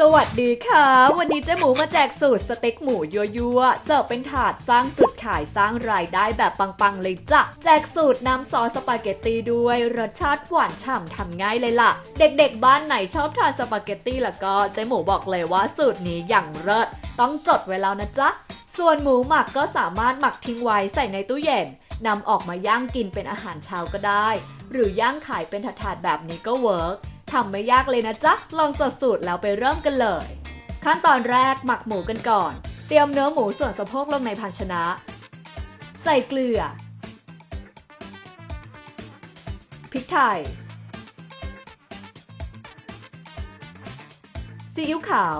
สวัสดีค่ะ วันนี้เจ๊หมูมาแจกสูตรสเต็กหมูยั่วๆเสิร์ฟเป็นถาดสร้างจุดขายสร้างรายได้แบบปังๆเลยจ้ะแจกสูตรน้ำซอสสปาเกตตีด้วยรสชาติหวานฉ่ำทำง่ายเลยล่ะ เด็กๆบ้านไหนชอบทานสปาเกตตี้แล้วก็เจ๊หมูบอกเลยว่าสูตรนี้อย่างเลิศต้องจดไว้แล้วนะจ๊ะส่วนหมูหมักก็สามารถหมักทิ้งไว้ใส่ในตู้เย็นนำออกมาย่างกินเป็นอาหารเช้าก็ได้ หรือย่างขายเป็นถาดๆแบบนี้ก็เวิร์ก ทำไม่ยากเลยนะจ๊ะ ลองจดสูตรแล้วไปเริ่มกันเลย ขั้นตอนแรกหมักหมูกันก่อน เตรียมเนื้อหมูส่วนสะโพกลงในภาชนะ ใส่เกลือ พริกไทย ซีอิ๊วขาว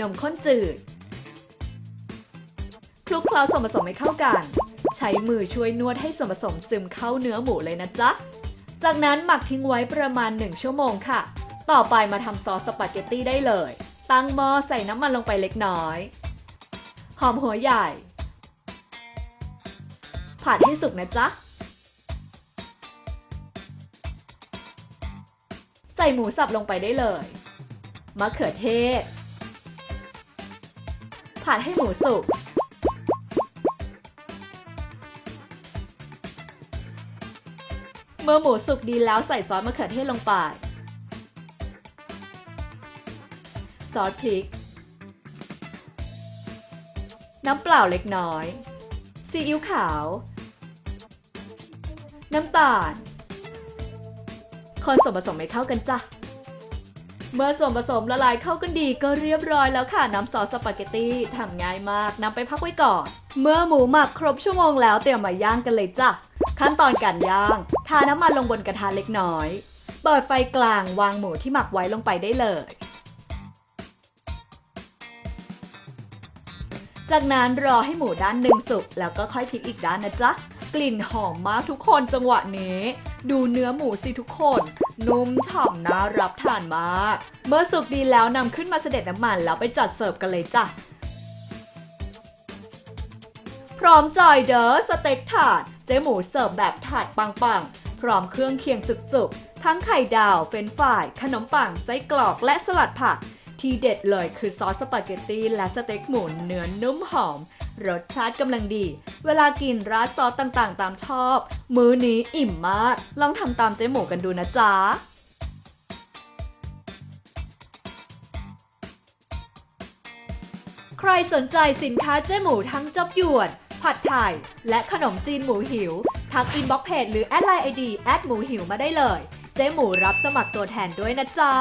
นมข้นจืด คลุกเคล้าส่วนผสมให้เข้ากันใช้มือช่วยนวดให้ส่วนผสมซึมเข้าเนื้อหมูเลยนะจ๊ะ จากนั้นหมักทิ้งไว้ประมาณ 1 ชั่วโมงค่ะ ต่อไปมาทำซอสสปาเกตตี้ได้เลย ตั้งหม้อใส่น้ำมันลงไปเล็กน้อย หอมหัวใหญ่ ผัดให้สุกนะจ๊ะ ใส่หมูสับลงไปได้เลย มะเขือเทศ ผัดให้หมูสุก เมื่อหมูสุกดีแล้วใส่ซอสมะเขือเทศลงไป ซอสพริก น้ำเปล่าเล็กน้อย ซีอิ๊วขาว น้ำตาล คนส่วนผสมให้เข้ากันจ้ะ เมื่อส่วนผสมละลายเข้ากันดีก็เรียบร้อยแล้วค่ะ น้ำซอสสปาเกตตี้ทำง่ายมากนำไปพักไว้ก่อน เมื่อหมูหมักครบชั่วโมงแล้วเตรียมมาย่างกันเลยจ้ะ ขั้นตอนการย่าง ทาน้ำมันลงบนกระทะเล็กน้อย เปิดไฟกลางวางหมูที่หมักไว้ลงไปได้เลย จากนั้นรอให้หมูด้านหนึ่งสุกแล้วก็ค่อยพลิกอีกด้านนะจ๊ะ กลิ่นหอมมากทุกคนจังหวะนี้ ดูเนื้อหมูสิทุกคน นุ่มฉ่ำน่ารับทานมาก เมื่อสุกดีแล้วนำขึ้นมาเสด็จน้ำมันแล้วไปจัดเสิร์ฟกันเลยจ้ะ พร้อมจอยเดอสเต็กถาด เจ๊หมูเสิร์ฟแบบถาดปังๆ พร้อมเครื่องเคียงจุกๆ ทั้งไข่ดาว เฟรนฟราย ขนมปัง ไส้กรอกและสลัดผัก ที่เด็ดเลยคือซอสสปาเกตตี้และสเต็กหมูเนื้อนุ่มหอม รสชาติกำลังดี เวลากินราดซอสต่างๆ ตามชอบ มื้อนี้อิ่มมาก ลองทำตามเจ๊หมูกันดูนะจ๊ะใครสนใจสินค้าเจ๊หมูทั้งจับหยวน ผัดไทย และขนมจีนหมูหิว ทักอินบ็อกเพจหรือแอดไลน์ไอดีแอดหมูหิวมาได้เลย เจ๊หมูรับสมัครตัวแทนด้วยนะจ๊ะ